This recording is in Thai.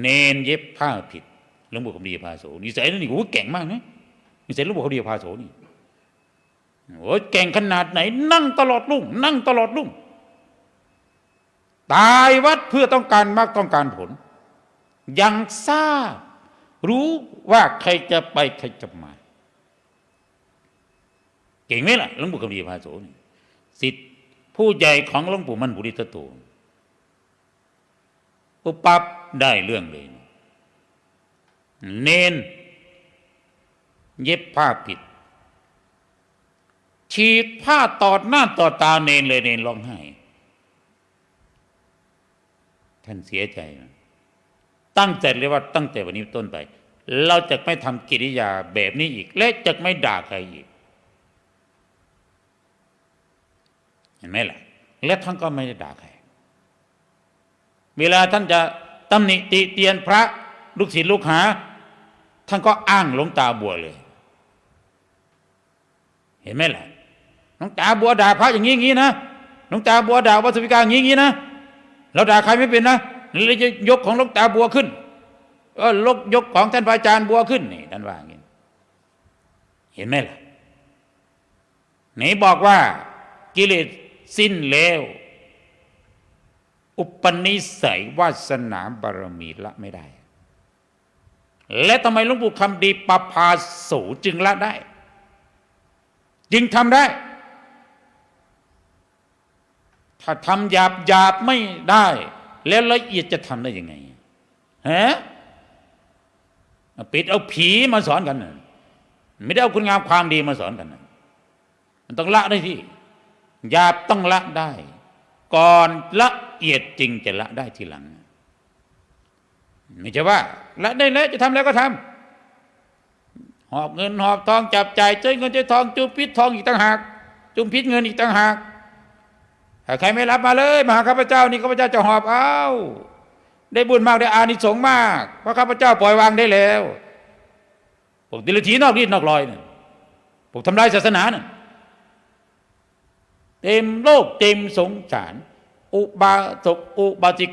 เนนเย็บผ้าผิดหลวงปู่คำดีพาโสนิสัยนั่นนี่โอ้เก่งมากนะนิสัยหลวงปู่คำดีพาโสนี่โอ้เก่งขนาดไหน นั่งตลอดรุ่งนั่งตลอดรุ่งตายวัดเพื่อต้องการมากต้องการผล ยังทราบรู้ว่าใครจะไปใครจะมาเก่งไหมล่ะหลวงปู่คำดีพาโสนี่สิทธิผู้ใหญ่ของหลวงปู่มันบุริตโต ปุ๊บปั๊บได้เรื่องเลย เนนเย็บผ้าผิด ฉีกผ้าตอดหน้าต่อตาเนนเลยเนนร้องไห้ ท่านเสียใจ ตั้งใจเลยว่าตั้งแต่วันนี้ต้นไป เราจะไม่ทำกิริยาแบบนี้อีก และจะไม่ด่าใครอีก เห็นไหมล่ะ และท่านก็ไม่ได้ด่าใคร เวลาท่านจะตำหนิติเตียนพระลูกศิษย์ลูกหา ท่านก็อ้างหลวงตาบัวเลย เห็นไหมล่ะหลวงตาบัวด่าพระอย่างนี้งนี้นะหลวงตาบัวด่าวัสวิกาอย่างนี้งนี้นะเราด่าใครไม่เป็นนะเราจะยกของหลวงตาบัวขึ้นเออลกยกของท่านพระอาจารย์บัวขึ้นนี่ท่านว่าอย่างนี้เห็นไหมล่ะไหนบอกว่ากิเลสสิ้นแล้ว อุปนิสัยวาสนาบารมีละไม่ได้ และทำไมหลวงปู่คำดีปภาโสจึงละได้ จึงทำได้ ถ้าทำหยาบหยาบไม่ได้ แล้วละเอียดจะทำได้ยังไงฮะปิดเอาผีมาสอนกันนะไม่ได้เอาคุณงามความดีมาสอนกันนะมันต้องละได้ที่หยาบต้องละได้ ก่อนละ เอียดจริงจะละได้ทีหลัง ไม่ใช่ว่า ละได้แล้วจะทำแล้วก็ทำหอบเงินหอบทองจับจ่ายเจ้เงินเจ้ทองจุมพิษทองอีกต่างหาก จุมพิษเงินอีกต่างหากถ้าใครไม่รับมาเลยมาหาข้าพเจ้านี่ข้าพเจ้าจะหอบเอาได้บุญมากได้อานิสงส์มากเพราะข้าพเจ้าปล่อยวางได้แล้วพวกดิลทีนอกรีดนอกรอยเนี่ยพวกทำลายศาสนาเนี่ยเต็มโลกเต็มสงสาร อุบาสกอุบาสิก